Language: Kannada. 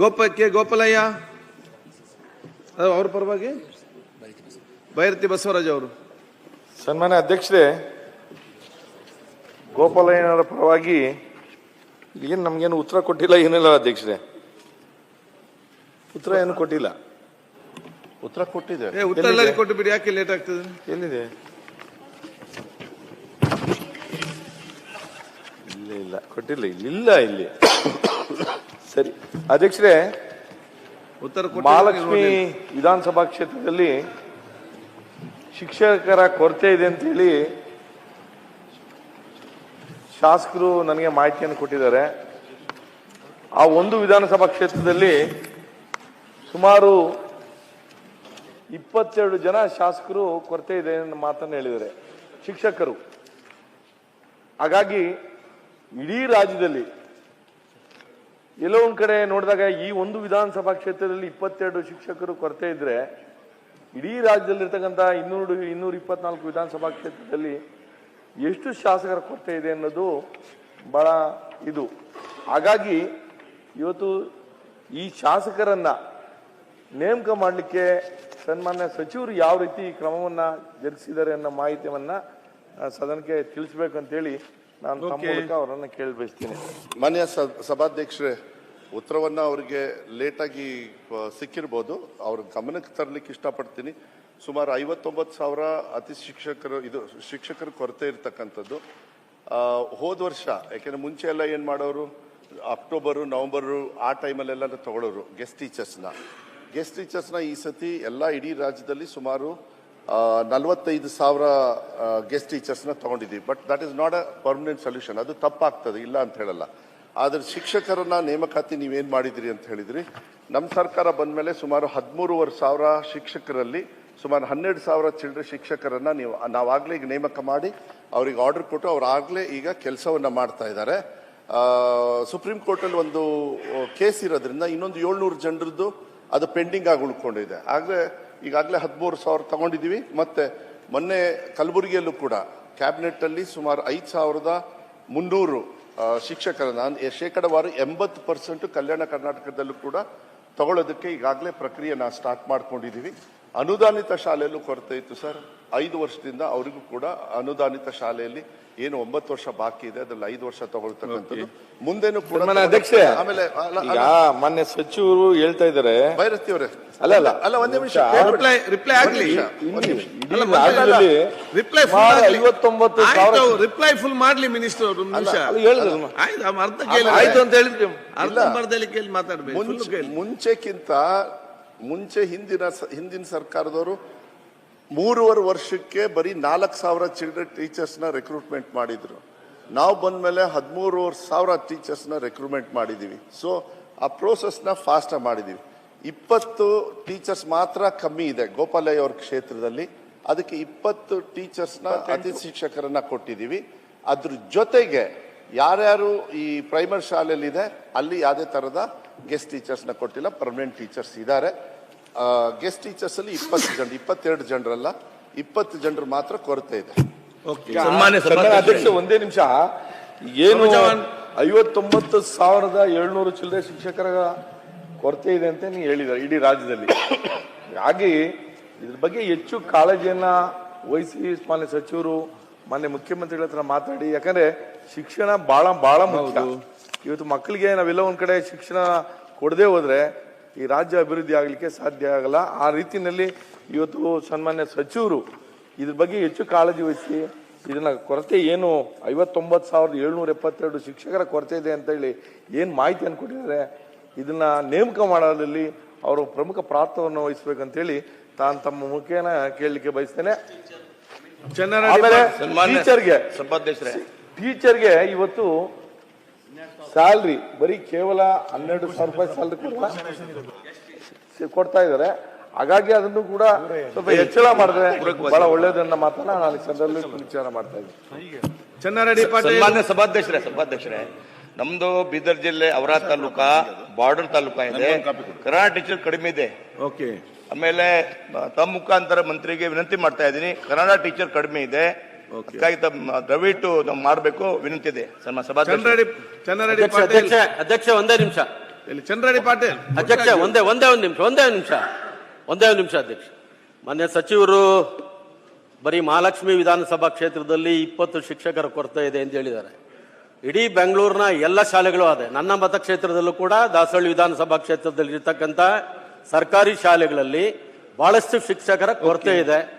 ಗೋಪ ಕೆ ಗೋಪಾಲಯ್ಯ. ಅದು ಅವ್ರ ಪರವಾಗಿ? ಬೈರತಿ ಬಸವರಾಜ್ ಅವರು. ಸನ್ಮಾನ ಅಧ್ಯಕ್ಷರೇ ಗೋಪಾಲಯ್ಯನವರ ಪರವಾಗಿ ಏನು ನಮಗೇನು ಉತ್ತರ ಕೊಟ್ಟಿಲ್ಲ ಏನಿಲ್ಲ ಅಧ್ಯಕ್ಷರೇ. ಉತ್ತರ ಏನು ಕೊಟ್ಟಿಲ್ಲ. ಉತ್ತರ ಕೊಟ್ಟಿದೆ. ಏ ಉತ್ತರ ಎಲ್ಲರಿಗೂ ಕೊಟ್ಟು ಬಿಡಿ ಯಾಕೆ ಲೇಟ್ ಆಗ್ತದೆ? ಎಲ್ಲಿದೆ? ಇಲ್ಲ ಇಲ್ಲ. ಕೊಟ್ಟಿಲ್ಲ ಇಲ್ಲಿಲ್ಲ ಇಲ್ಲಿ. ಸರಿ. ಅಧ್ಯಕ್ಷರೇ ಉತ್ತರ ಮಹಾಲಕ್ಷ್ಮಿ ವಿಧಾನಸಭಾ ಕ್ಷೇತ್ರದಲ್ಲಿ ಶಿಕ್ಷಕರ ಕೊರತೆ ಇದೆ ಅಂತ ಹೇಳಿ ಶಾಸಕರು ನನಗೆ ಮಾಹಿತಿಯನ್ನು ಕೊಟ್ಟಿದ್ದಾರೆ. ಆ ಒಂದು ವಿಧಾನಸಭಾ ಕ್ಷೇತ್ರದಲ್ಲಿ ಸುಮಾರು ಇಪ್ಪತ್ತೆರಡು ಜನ ಶಾಸಕರು ಕೊರತೆ ಇದೆ ಅನ್ನೋ ಮಾತನ್ನು ಹೇಳಿದ್ದಾರೆ. ಶಿಕ್ಷಕರು. ಹಾಗಾಗಿ ಇಡೀ ರಾಜ್ಯದಲ್ಲಿ ಎಲ್ಲೋ ಒಂದು ಕಡೆ ನೋಡಿದಾಗ ಈ ಒಂದು ವಿಧಾನಸಭಾ ಕ್ಷೇತ್ರದಲ್ಲಿ ಇಪ್ಪತ್ತೆರಡು ಶಿಕ್ಷಕರು ಕೊರತೆ ಇದ್ರೆ, ಇಡೀ ರಾಜ್ಯದಲ್ಲಿರ್ತಕ್ಕಂಥ ಇನ್ನೂರು, ಇನ್ನೂರ ಇಪ್ಪತ್ನಾಲ್ಕು ವಿಧಾನಸಭಾ ಕ್ಷೇತ್ರದಲ್ಲಿ ಎಷ್ಟು ಶಾಸಕರ ಕೊರತೆ ಇದೆ ಅನ್ನೋದು ಬಹಳ ಇದು. ಹಾಗಾಗಿ ಇವತ್ತು ಈ ಶಾಸಕರನ್ನ ನೇಮಕ ಮಾಡಲಿಕ್ಕೆ ಸನ್ಮಾನ್ಯ ಸಚಿವರು ಯಾವ ರೀತಿ ಕ್ರಮವನ್ನು ಜರುಗಿಸಿದ್ದಾರೆ ಅನ್ನೋ ಮಾಹಿತಿಯನ್ನು ಸದನಕ್ಕೆ ತಿಳಿಸ್ಬೇಕು ಅಂತೇಳಿ ನಾನು ತಮ್ಮ ಮೂಲಕ ಅವರನ್ನ ಕೇಳಿ ಬಯಸ್ತೀನಿ ಮಾನ್ಯ ಸಭಾಧ್ಯಕ್ಷರೇ ಉತ್ತರವನ್ನ ಅವರಿಗೆ ಲೇಟಾಗಿ ಸಿಕ್ಕಿರ್ಬೋದು. ಅವ್ರ ಗಮನಕ್ಕೆ ತರಲಿಕ್ಕೆ ಇಷ್ಟಪಡ್ತೀನಿ. ಸುಮಾರು ಐವತ್ತೊಂಬತ್ತು ಸಾವಿರ ಅತಿ ಶಿಕ್ಷಕರು ಇದು ಶಿಕ್ಷಕರ ಕೊರತೆ ಇರ್ತಕ್ಕಂಥದ್ದು. ಆ, ಹೋದ ವರ್ಷ ಯಾಕೆಂದ್ರೆ ಮುಂಚೆ ಎಲ್ಲ ಏನು ಮಾಡೋರು? ಅಕ್ಟೋಬರು ನವೆಂಬರು ಆ ಟೈಮಲ್ಲೆಲ್ಲ ತಗೊಳ್ಳೋರು ಗೆಸ್ಟ್ ಟೀಚರ್ಸ್ನ ಗೆಸ್ಟ್ ಟೀಚರ್ಸ್ನ ಈ ಸತಿ ಎಲ್ಲ ಇಡೀ ರಾಜ್ಯದಲ್ಲಿ ಸುಮಾರು ನಲವತ್ತೈದು ಸಾವಿರ ಗೆಸ್ಟ್ ಟೀಚರ್ಸ್ನ ತಗೊಂಡಿದ್ದೀವಿ. But that is not a permanent solution ಅದು ತಪ್ಪಾಗ್ತದೆ, ಇಲ್ಲ ಅಂತ ಹೇಳಲ್ಲ. ಆದರೆ ಶಿಕ್ಷಕರನ್ನ ನೇಮಕಾತಿ ನೀವೇನು ಮಾಡಿದಿರಿ ಅಂತ ಹೇಳಿದ್ರಿ. ನಮ್ಮ ಸರ್ಕಾರ ಬಂದ ಮೇಲೆ ಸುಮಾರು ಹದಿಮೂರುವರೆ ಸಾವಿರ ಶಿಕ್ಷಕರಲ್ಲಿ ಸುಮಾರು ಹನ್ನೆರಡು ಸಾವಿರ ಚಿಲ್ಡ್ರೆ ಶಿಕ್ಷಕರನ್ನ ನೀವು, ನಾವಾಗಲೇ ಈಗ ನೇಮಕ ಮಾಡಿ ಅವ್ರಿಗೆ ಆರ್ಡರ್ ಕೊಟ್ಟು ಅವ್ರು ಆಗಲೇ ಈಗ ಕೆಲಸವನ್ನ ಮಾಡ್ತಾ ಇದ್ದಾರೆ. ಸುಪ್ರೀಂ ಕೋರ್ಟಲ್ಲಿ ಒಂದು ಕೇಸ್ ಇರೋದ್ರಿಂದ ಇನ್ನೊಂದು ಏಳ್ನೂರು ಜನರದ್ದು ಅದು ಪೆಂಡಿಂಗ್ ಆಗಿ ಉಳ್ಕೊಂಡಿದೆ. ಆಗಲೇ ಈಗಾಗಲೇ ಹದಿಮೂರು ಸಾವಿರ ತಗೊಂಡಿದ್ದೀವಿ. ಮತ್ತೆ ಮೊನ್ನೆ ಕಲಬುರಗಿಯಲ್ಲೂ ಕೂಡ ಕ್ಯಾಬಿನೆಟ್ಟಲ್ಲಿ ಸುಮಾರು ಐದು ಸಾವಿರದ ಮುನ್ನೂರು ಶಿಕ್ಷಕರನ್ನು ಶೇಕಡವಾರು ಎಂಬತ್ತು ಪರ್ಸೆಂಟು ಕಲ್ಯಾಣ ಕರ್ನಾಟಕದಲ್ಲೂ ಕೂಡ ತಗೊಳ್ಳೋದಕ್ಕೆ ಈಗಾಗಲೇ ಪ್ರಕ್ರಿಯೆ ನಾವು ಸ್ಟಾರ್ಟ್ ಮಾಡ್ಕೊಂಡಿದ್ದೀವಿ. ಅನುದಾನಿತ ಶಾಲೆಯಲ್ಲೂ ಕೊರತೆ ಇತ್ತು ಸರ್. ಐದು ವರ್ಷದಿಂದ ಅವರಿಗೂ ಕೂಡ ಅನುದಾನಿತ ಶಾಲೆಯಲ್ಲಿ ಏನು ಒಂಬತ್ತು ವರ್ಷ ಬಾಕಿ ಇದೆ ಅದ್ರಲ್ಲಿ ಐದು ವರ್ಷ ತಗೊಳ್ತಕ್ಕಂಥದ್ದು. ಮುಂದೆನೂ ಕೂಡ ಅಧ್ಯಕ್ಷರೇ ಆಮೇಲೆ ಮಾನ್ಯ ಸಚಿವರು ಹೇಳ್ತಾ ಇದಾರೆ ಭೈರತಿ ಅವರೇ. ಅಲ್ಲ, ಅಲ್ಲ. ಅಲ್ಲ ಒಂದೇ ನಿಮಿಷ. ರಿಪ್ಲೈ ರಿಪ್ಲೈ ಆಗ್ಲಿ. ರಿಪ್ಲೈ ಫುಲ್ ಐವತ್ತೊಂಬತ್ತು ಸಾವಿರ ರಿಪ್ಲೈ ಫುಲ್ ಮಾಡ್ಲಿ ಮಿನಿಸ್ಟರ್ ಒಂದು ನಿಮಿಷ. ಆಯ್ತು ಅರ್ಧ ಕೇಳಿ. ಆಯ್ತು ಅಂತ ಹೇಳಿದ್ರಿ ಅರ್ಧ ಬರ್ದಲ್ಲಿ ಕೇಳಿ ಮಾತಾಡ್ಬೇಕು ಮುಂಚೆಕ್ಕಿಂತ ಮುಂಚೆ ಹಿಂದಿನ ಹಿಂದಿನ ಸರ್ಕಾರದವರು ಮೂರುವರೆ ವರ್ಷಕ್ಕೆ ಬರೀ ನಾಲ್ಕು ಸಾವಿರ ಚಿಲ್ಡ್ರನ್ ಟೀಚರ್ಸ್ನ ರೆಕ್ರೂಟ್ಮೆಂಟ್ ಮಾಡಿದರು. ನಾವು ಬಂದ ಮೇಲೆ ಹದಿಮೂರುವರೆ ಸಾವಿರ ಟೀಚರ್ಸ್ನ ರೆಕ್ರೂಟ್ಮೆಂಟ್ ಮಾಡಿದ್ದೀವಿ ಸೊ ಆ ಪ್ರೋಸೆಸ್ನ ಫಾಸ್ಟಾಗಿ ಮಾಡಿದ್ದೀವಿ ಇಪ್ಪತ್ತು ಟೀಚರ್ಸ್ ಮಾತ್ರ ಕಮ್ಮಿ ಇದೆ ಗೋಪಾಲಯ್ಯ ಅವ್ರ ಕ್ಷೇತ್ರದಲ್ಲಿ. ಅದಕ್ಕೆ ಇಪ್ಪತ್ತು ಟೀಚರ್ಸ್ನ ಅತಿ ಶಿಕ್ಷಕರನ್ನ ಕೊಟ್ಟಿದ್ದೀವಿ ಅದ್ರ ಜೊತೆಗೆ ಯಾರ್ಯಾರು ಈ ಪ್ರೈಮರಿ ಶಾಲೆಯಲ್ಲಿದೆ ಅಲ್ಲಿ ಯಾವುದೇ ತರದ ಗೆಸ್ಟ್ ಟೀಚರ್ಸ್ನ ಕೊಟ್ಟಿಲ್ಲ ಪರ್ಮನೆಂಟ್ ಟೀಚರ್ಸ್ ಇದ್ದಾರೆ ಗೆಸ್ಟ್ ಟೀಚರ್ಸ್ ಅಲ್ಲಿ ಇಪ್ಪತ್ತು ಜನ ಇಪ್ಪತ್ತೆರಡು ಜನರಲ್ಲ ಇಪ್ಪತ್ತು ಜನರು ಮಾತ್ರ ಕೊರತೆ ಇದೆ. ಅಧ್ಯಕ್ಷ ಒಂದೇ ನಿಮಿಷ. ಏನು. ಐವತ್ತೊಂಬತ್ತು ಸಾವಿರದ ಏಳ್ನೂರು ಚಿಲ್ಲರೆ ಶಿಕ್ಷಕರ ಕೊರತೆ ಇದೆ ಅಂತ ನೀವು ಹೇಳಿದ್ದಾರೆ ಇಡೀ ರಾಜ್ಯದಲ್ಲಿ. ಹಾಗೆ ಇದ್ರ ಬಗ್ಗೆ ಹೆಚ್ಚು ಕಾಳಜಿಯನ್ನ ವಹಿಸಿ ಮಾನ್ಯ ಸಚಿವರು ಮಾನ್ಯ ಮುಖ್ಯಮಂತ್ರಿಗಳ ಹತ್ರ ಮಾತಾಡಿ. ಯಾಕಂದ್ರೆ ಶಿಕ್ಷಣ ಬಹಳ ಬಹಳ ಮುಖ್ಯ. ಇವತ್ತು ಮಕ್ಕಳಿಗೆ ನಾವೆಲ್ಲ ಒಂದು ಕಡೆ ಶಿಕ್ಷಣ ಕೊಡದೇ ಹೋದರೆ ಈ ರಾಜ್ಯ ಅಭಿವೃದ್ಧಿ ಆಗಲಿಕ್ಕೆ ಸಾಧ್ಯ ಆಗಲ್ಲ. ಆ ರೀತಿಯಲ್ಲಿ ಇವತ್ತು ಸನ್ಮಾನ್ಯ ಸಚಿವರು ಇದ್ರ ಬಗ್ಗೆ ಹೆಚ್ಚು ಕಾಳಜಿ ವಹಿಸಿ ಇದನ್ನ ಕೊರತೆ ಏನು ಐವತ್ತೊಂಬತ್ತು ಸಾವಿರದ ಏಳ್ನೂರ ಎಪ್ಪತ್ತೆರಡು ಶಿಕ್ಷಕರ ಕೊರತೆ ಇದೆ ಅಂತ ಹೇಳಿ ಏನು ಮಾಹಿತಿಯನ್ನು ಕೊಟ್ಟಿದ್ದಾರೆ ಇದನ್ನ ನೇಮಕ ಮಾಡೋದ್ರಲ್ಲಿ ಅವರು ಪ್ರಮುಖ ಪಾತ್ರವನ್ನು ವಹಿಸ್ಬೇಕಂತೇಳಿ ತಾನು ತಮ್ಮ ಮುಖೇನ ಕೇಳಲಿಕ್ಕೆ ಬಯಸ್ತೇನೆ. ಟೀಚರ್ಗೆ ಇವತ್ತು ಸ್ಯಾಲ್ರಿ ಬರೀ ಕೇವಲ ಹನ್ನೆರಡು ಸಾವಿರ ರೂಪಾಯಿ ಸ್ಯಾಲ್ರಿ ಕೊಡ್ತಾ ಕೊಡ್ತಾ ಇದ್ದಾರೆ? ಹಾಗಾಗಿ ಅದನ್ನು ಕೂಡ ಸ್ವಲ್ಪ ಹೆಚ್ಚಳ ಮಾಡಿದ್ರೆ ಬಹಳ ಒಳ್ಳೇದನ್ನ ಮಾತ್ರ ನಾನು ಚಂದ್ರಲ್ಲಿ ಸಂದರ್ಭದಲ್ಲಿ ವಿಚಾರ ಮಾಡ್ತಾ ಇದ್ದೀನಿ. ಚೆನ್ನಾರೆಡ್ಡಿ ಪಾಟೀಲ್. ಸಭಾಧ್ಯಕ್ಷರೇ ಸಭಾಧ್ಯಕ್ಷರೇ ನಮ್ದು ಬೀದರ್ ಜಿಲ್ಲೆ ಅವರಾ ತಾಲೂಕ ಬಾರ್ಡರ್ ತಾಲೂಕ ಇದೆ. ಕನ್ನಡ ಟೀಚರ್ ಕಡಿಮೆ ಇದೆ. ಓಕೆ. ಆಮೇಲೆ ತಮ್ಮ ಮುಖಾಂತರ ಮಂತ್ರಿಗೆ ವಿನಂತಿ ಮಾಡ್ತಾ ಇದ್ದೀನಿ. ಕನ್ನಡ ಟೀಚರ್ ಕಡಿಮೆ ಇದೆ. ಅದಕ್ಕಾಗಿ ತಮ್ಮ ದಯವಿಟ್ಟು ನಾವು ಮಾಡಬೇಕು ವಿನಂತಿ ಇದೆ. ಅಧ್ಯಕ್ಷ ಅಧ್ಯಕ್ಷ ಒಂದೇ ನಿಮಿಷ. ಇಲ್ಲಿ ಚಂದ್ರಡಿ ಪಾಟೀಲ್? ಅಧ್ಯಕ್ಷ ಒಂದೇ ಒಂದೇ ಒಂದು ನಿಮಿಷ ಒಂದೇ ಒಂದು ನಿಮಿಷ. ಒಂದೇ ಒಂದು ನಿಮಿಷ ಅಧ್ಯಕ್ಷ. ಮಾನ್ಯ ಸಚಿವರು ಬರೀ ಮಹಾಲಕ್ಷ್ಮಿ ವಿಧಾನಸಭಾ ಕ್ಷೇತ್ರದಲ್ಲಿ ಇಪ್ಪತ್ತು ಶಿಕ್ಷಕರ ಕೊರತೆ ಇದೆ ಎಂದು ಹೇಳಿದ್ದಾರೆ. ಇಡೀ ಬೆಂಗಳೂರಿನ ಎಲ್ಲ ಶಾಲೆಗಳು ಅದೇ. ನನ್ನ ಮತಕ್ಷೇತ್ರದಲ್ಲೂ ಕೂಡ ದಾಸಹಳ್ಳಿ ವಿಧಾನಸಭಾ ಕ್ಷೇತ್ರದಲ್ಲಿ ಇರತಕ್ಕಂಥ ಸರ್ಕಾರಿ ಶಾಲೆಗಳಲ್ಲಿ ಬಹಳಷ್ಟು ಶಿಕ್ಷಕರ ಕೊರತೆ ಇದೆ.